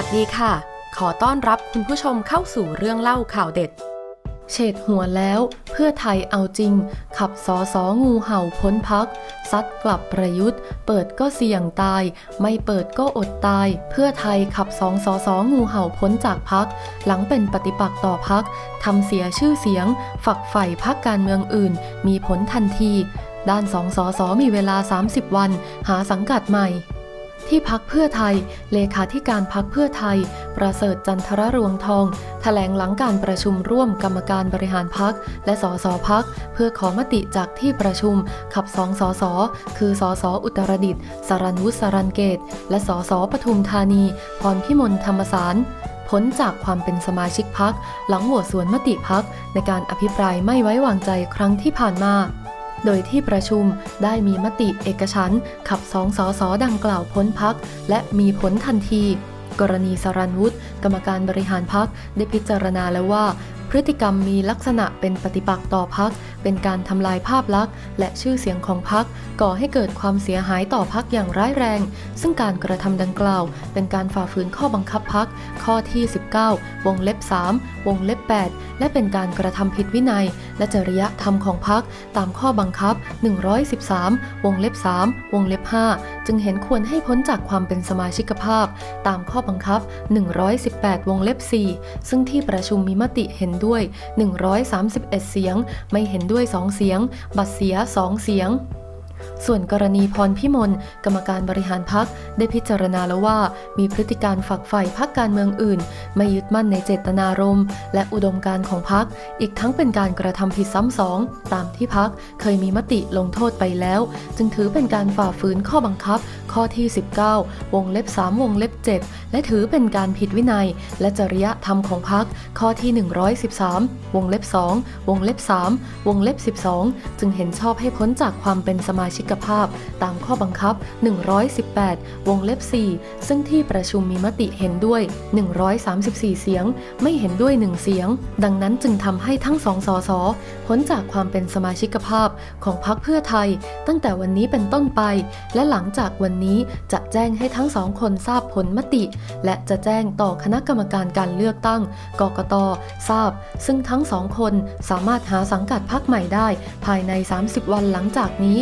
วัสดีค่ะ ขอต้อนรับคุณผู้ชมเข้าสู่เรื่องเล่าข่าวเด็ด เฉดหัวแล้ว เพื่อไทยเอาจริง ขับสอสองูเห่าพ้นพัก ซัดกลับประยุทธ์ เปิดก็เสี่ยงตาย ไม่เปิดก็อดตาย เพื่อไทยขับสองสอสองูเห่าพ้นจากพัก หลังเป็นปฏิปักษ์ต่อพักทำเสียชื่อเสียง ฝักใฝ่พักการเมืองอื่น มีผลทันที ด้านสองสอสอมีเวลา 30 วัน หาสังกัดใหม่ ที่พักเพื่อไทย เลขาธิการพักเพื่อไทย ประเสริฐจันทรรวงทองแถลงหลังการประชุมร่วมกรรมการบริหารพักและสสพัก เพื่อขอมติจากที่ประชุมขับสองสสคือสสอุตรดิตสรันวุฒิสรันเกต และสสปทุมธานี พรพิมลธรรมสารพ้นจากความเป็นสมาชิกพัก หลังโหวตสวนมติพักในการอภิปรายไม่ไว้วางใจครั้งที่ผ่านมา โดยที่ประชุมได้มีมติเอกฉันท์ขับสองสอสอดังกล่าวพ้นพัก และมีผลทันที กรณีสรันวุฒิกรรมการบริหารพักได้พิจารณาแล้วว่า พฤติกรรมมีลักษณะเป็นปฏิปักษ์ต่อพัก เป็นการทำลายภาพลักษณ์ และชื่อเสียงของพัก ก่อให้เกิดความเสียหายต่อพักอย่างร้ายแรง ซึ่งการกระทำดังกล่าว เป็นการฝ่าฝืนข้อบังคับพัก ข้อที่ 19 วงเล็บ 3 วงเล็บ 8 และเป็นการกระทำผิดวินัย และจริยธรรมของพัก ตามข้อบังคับ 113 วงเล็บ 3 วงเล็บ 5 จึงเห็นควรให้พ้นจากความเป็นสมาชิกภาพ ตามข้อบังคับ 118 วงเล็บ 4 ซึ่งที่ประชุมมีมติเห็นด้วย 131 เสียง ไม่เห็นด้วย 2 เสียง บัตรเสีย 2 เสียง ส่วนกรณีพรพิมลกรรมการบริหารพักได้พิจารณาแล้วว่า มีพฤติการฝักใฝ่พักการเมืองอื่น ไม่ยึดมั่นในเจตนารมณ์ และอุดมการณ์ของพัก อีกทั้งเป็นการกระทำผิดซ้ำสอง ตามที่พักเคยมีมติลงโทษไปแล้ว จึงถือเป็นการฝ่าฝืนข้อบังคับ ข้อที่ 19 วงเล็บ 3 วงเล็บ 7 และถือเป็นการผิดวินัย และจริยธรรมของพักข้อที่ 113 วงเล็บ 2 วงเล็บ 3 วงเล็บ 12 จึงเห็นชอบให้พ้นจากความเป็นสมาชิกภาพ ตามข้อบังคับ 118 วงเล็บ 4 ซึ่งที่ประชุมมีมติเห็นด้วย 134 เสียง ไม่เห็นด้วย 1 เสียง ดังนั้นจึงทำให้ทั้งสองสสพ้นจากความเป็นสมาชิกภาพของพรรคเพื่อไทย ตั้งแต่วันนี้เป็นต้นไป และหลังจากวันนี้จะแจ้งให้ทั้งสองคนทราบผลมติ และจะแจ้งต่อคณะกรรมการการเลือกตั้ง กกต ทราบ ซึ่งทั้งสองคนสามารถหาสังกัดพรรคใหม่ได้ ภายใน 30 วันหลังจากนี้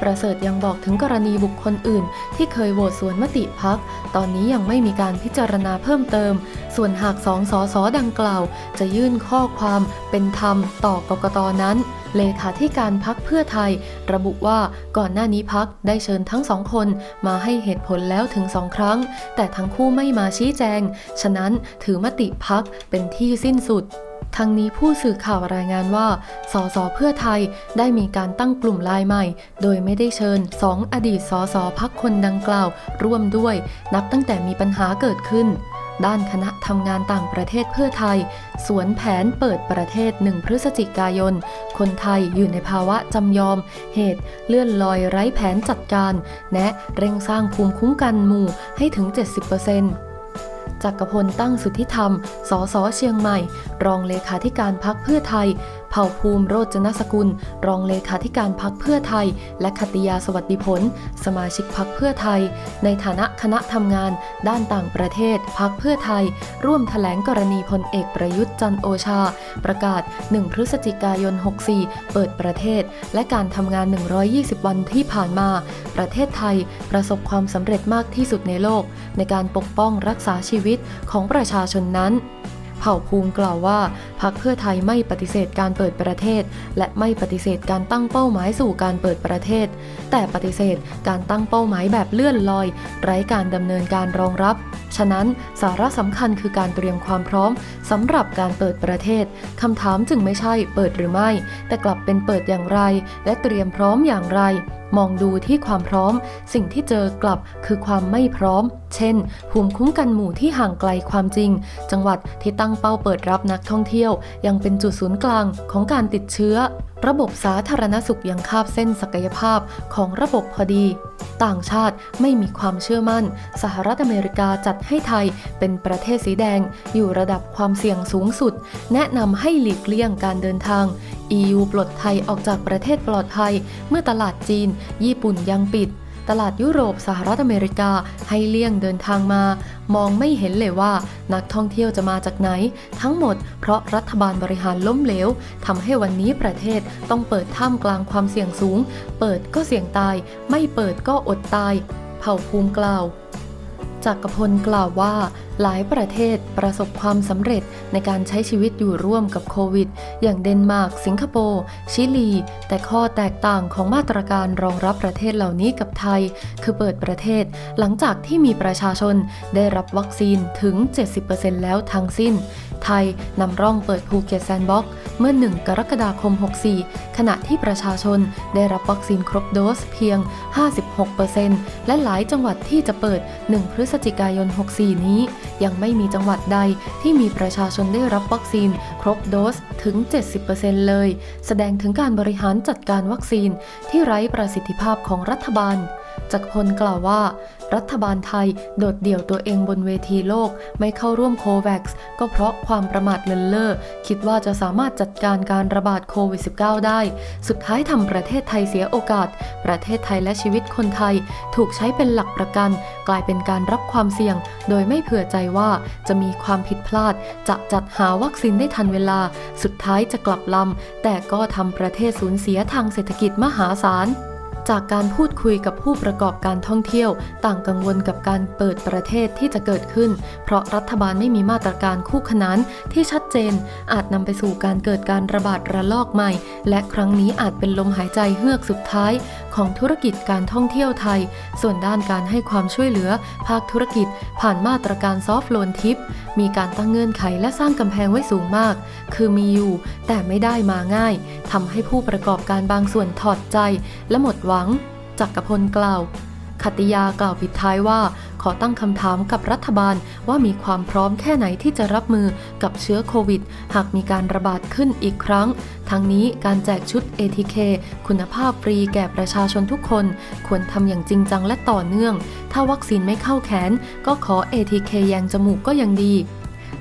ประเสริฐยังบอกถึงกรณีบุคคลอื่น ที่เคยโหวตสวนมติพัก ตอนนี้ยังไม่มีการพิจารณาเพิ่มเติม ส่วนหากสองสอสอดังกล่าว จะยื่นข้อความเป็นธรรมต่อกกตนั้น เลขาธิการพักเพื่อไทย ระบุว่าก่อนหน้านี้พักได้เชิญทั้งสองคนมาให้เหตุผลแล้วถึงสองครั้ง แต่ทั้งคู่ไม่มาชี้แจง ฉะนั้นถือมติพักเป็นที่สิ้นสุด ทั้งนี้ผู้สื่อข่าวรายงานว่า สสเพื่อไทยได้มีการตั้งกลุ่มลน์ใหม่ โดยไม่ได้เชิญ 2 อดีตสสพักคนดังกล่าว ร่วมด้วย นับตั้งแต่มีปัญหาเกิดขึ้นด้านคณะทำงานต่างประเทศเพื่อไทย สวนแผนเปิดประเทศ 1 พฤศจิกายน คนไทยอยู่ในภาวะจำยอม เหตุเลื่อนลอยไร้แผนจัดการแนะเร่งสร้างภูมิคุ้มกันหมู่ให้ถึง 70% จักรพลตั้งสุทธิธรรม สสเชียงใหม่ รองเลขาธิการพักเพื่อไทย เผ่าภูมิโรจนสกุล รองเลขาธิการพักเพื่อไทย และคติยาสวัสดิผล สมาชิกพักเพื่อไทย ในฐานะคณะทำงาน ด้านต่างประเทศพักเพื่อไทย ร่วมแถลงกรณีพลเอกประยุทธ์จันโอชา ประกาศ 1 พฤศจิกายน 64 เปิดประเทศ และการทำงาน 120 วันที่ผ่านมา ประเทศไทยประสบความสำเร็จมากที่สุดในโลก ในการปกป้องรักษาชีวิตของประชาชนนั้น ผ่าภูมิกล่าวว่าพรรคเพื่อไทยไม่ปฏิเสธการเปิดประเทศ และไม่ปฏิเสธการตั้งเป้าหมายสู่การเปิดประเทศ แต่ปฏิเสธการตั้งเป้าหมายแบบเลื่อนลอย ไร้การดำเนินการรองรับ ฉะนั้นสาระสำคัญคือการเตรียมความพร้อมสำหรับการเปิดประเทศคำถามจึงไม่ใช่เปิดหรือไม่ แต่กลับเป็นเปิดอย่างไร และเตรียมพร้อมอย่างไร มองดูที่ความพร้อม สิ่งที่เจอกลับคือความไม่พร้อม เช่น ภูมิคุ้มกันหมู่ที่ห่างไกลความจริง จังหวัดที่ตั้งเป้าเปิดรับนักท่องเที่ยว ยังเป็นจุดศูนย์กลางของการติดเชื้อ ระบบสาธารณสุขยังคาบเส้นศักยภาพของระบบพอดี ต่างชาติไม่มีความเชื่อมั่น สหรัฐอเมริกาจัดให้ไทยเป็นประเทศสีแดง อยู่ระดับความเสี่ยงสูงสุด แนะนำให้หลีกเลี่ยงการเดินทาง EU ปลดไทยออกจากประเทศปลอดภัย เมื่อตลาดจีน ญี่ปุ่นยังปิด ตลาดยุโรปสหรัฐอเมริกาให้เลี่ยงเดินทางมา มองไม่เห็นเลยว่านักท่องเที่ยวจะมาจากไหน ทั้งหมดเพราะรัฐบาลบริหารล้มเหลวทำให้วันนี้ประเทศต้องเปิดท่ามกลางความเสี่ยงสูง เปิดก็เสี่ยงตาย ไม่เปิดก็อดตาย เผ่าภูมิกล่าวจักรพลกล่าวว่าหลายประเทศประสบความสำเร็จในการใช้ชีวิตอยู่ร่วมกับโควิด อย่างเดนมาร์ก สิงคโปร์ ชิลี แต่ข้อแตกต่างของมาตรการรองรับประเทศเหล่านี้กับไทย คือเปิดประเทศหลังจากที่มีประชาชนได้รับวัคซีนถึง 70%แล้วทั้งสิ้น ไทยนำร่องเปิดภูเก็ตแซนด์บ็อกซ์เมื่อ 1 กรกฎาคม 64 ขณะที่ประชาชนได้รับวัคซีนครบโดสเพียง 56%และหลายจังหวัดที่จะเปิด 1 พฤศจิกายน 64 นี้ ยังไม่มีจังหวัดใดที่มีประชาชนได้รับวัคซีน ครบโดสถึง 70%เลย แสดงถึงการบริหารจัดการวัคซีนที่ไร้ประสิทธิภาพของรัฐบาล จักรพลกล่าวว่า รัฐบาลไทยโดดเดี่ยวตัวเองบนเวทีโลก ไม่เข้าร่วมโควัคก็เพราะความประมาทเลินเล่อคิดว่าจะสามารถจัดการการระบาดโควิด -19 ได้ สุดท้ายทำประเทศไทยเสียโอกาส ประเทศไทยและชีวิตคนไทย ถูกใช้เป็นหลักประกัน กลายเป็นการรับความเสี่ยง โดยไม่เผื่อใจว่าจะมีความผิดพลาด จะจัดหาวัคซีนได้ทันเวลา สุดท้ายจะกลับลำแต่ก็ทำประเทศสูญเสียทางเศรษฐกิจมหาศาล จากการพูดคุยกับผู้ประกอบการท่องเที่ยว ต่างกังวลกับการเปิดประเทศที่จะเกิดขึ้น เพราะรัฐบาลไม่มีมาตรการคู่ขนานที่ชัดเจน อาจนำไปสู่การเกิดการระบาดระลอกใหม่ และครั้งนี้อาจเป็นลมหายใจเฮือกสุดท้าย ของธุรกิจการท่องเที่ยวไทย ส่วนด้านการให้ความช่วยเหลือ ภาคธุรกิจ ผ่านมาตรการซอฟท์โลนทิป มีการตั้งเงื่อนไขและสร้างกำแพงไว้สูงมาก คือมีอยู่ แต่ไม่ได้มาง่ายทำให้ผู้ประกอบการบางส่วนถอดใจ และหมดหวังจักรพลกล่าว คติยากล่าวปิดท้ายว่า ขอตั้งคำถามกับรัฐบาลว่ามีความพร้อมแค่ไหนที่จะรับมือกับเชื้อโควิด หากมีการระบาดขึ้นอีกครั้ง ทั้งนี้การแจกชุด ATK คุณภาพฟรีแก่ประชาชนทุกคน ควรทำอย่างจริงจังและต่อเนื่อง ถ้าวัคซีนไม่เข้าแขน ก็ขอ ATK แยงจมูกก็ยังดี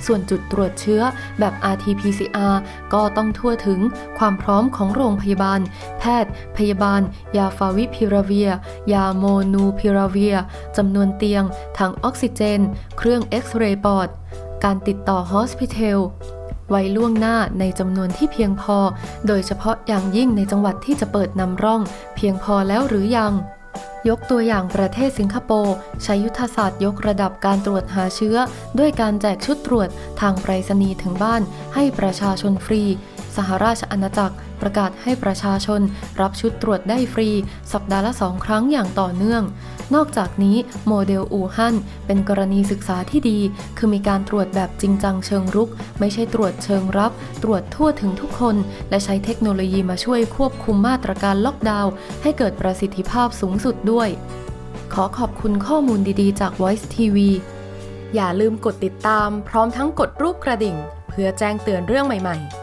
ส่วนจุดตรวจเชื้อแบบ RT-PCR ก็ต้องทั่วถึงความพร้อมของโรงพยาบาล แพทย์ พยาบาล ยาฟาวิพิราเวีย ยาโมนูพิราเวียจำนวนเตียง ถังออกซิเจน เครื่องเอ็กซเรย์ปอด การติดต่อฮอสพิทลไว้ล่วงหน้าในจำนวนที่เพียงพอ โดยเฉพาะอย่างยิ่งในจังหวัดที่จะเปิดนำร่อง เพียงพอแล้วหรือยัง ยกตัวอย่างประเทศสิงคโปร์ใช้ยุทธศาสตร์ยกระดับการตรวจหาเชื้อ ด้วยการแจกชุดตรวจทางไปรษณีย์ถึงบ้านให้ประชาชนฟรี สหราชอาณาจักรประกาศให้ประชาชน รับชุดตรวจได้ฟรี สัปดาห์ละสองครั้งอย่างต่อเนื่อง นอกจากนี้โมเดลอู่ฮั่นเป็นกรณีศึกษาที่ดี คือมีการตรวจแบบจริงจังเชิงรุก ไม่ใช่ตรวจเชิงรับ ตรวจทั่วถึงทุกคน และใช้เทคโนโลยีมาช่วยควบคุมมาตรการล็อกดาวน์ให้เกิดประสิทธิภาพสูงสุดด้วย ขอขอบคุณข้อมูลดีๆ จาก Voice TV อย่าลืมกดติดตามพร้อมทั้งกดรูปกระดิ่ง เพื่อแจ้งเตือนเรื่องใหม่ ๆ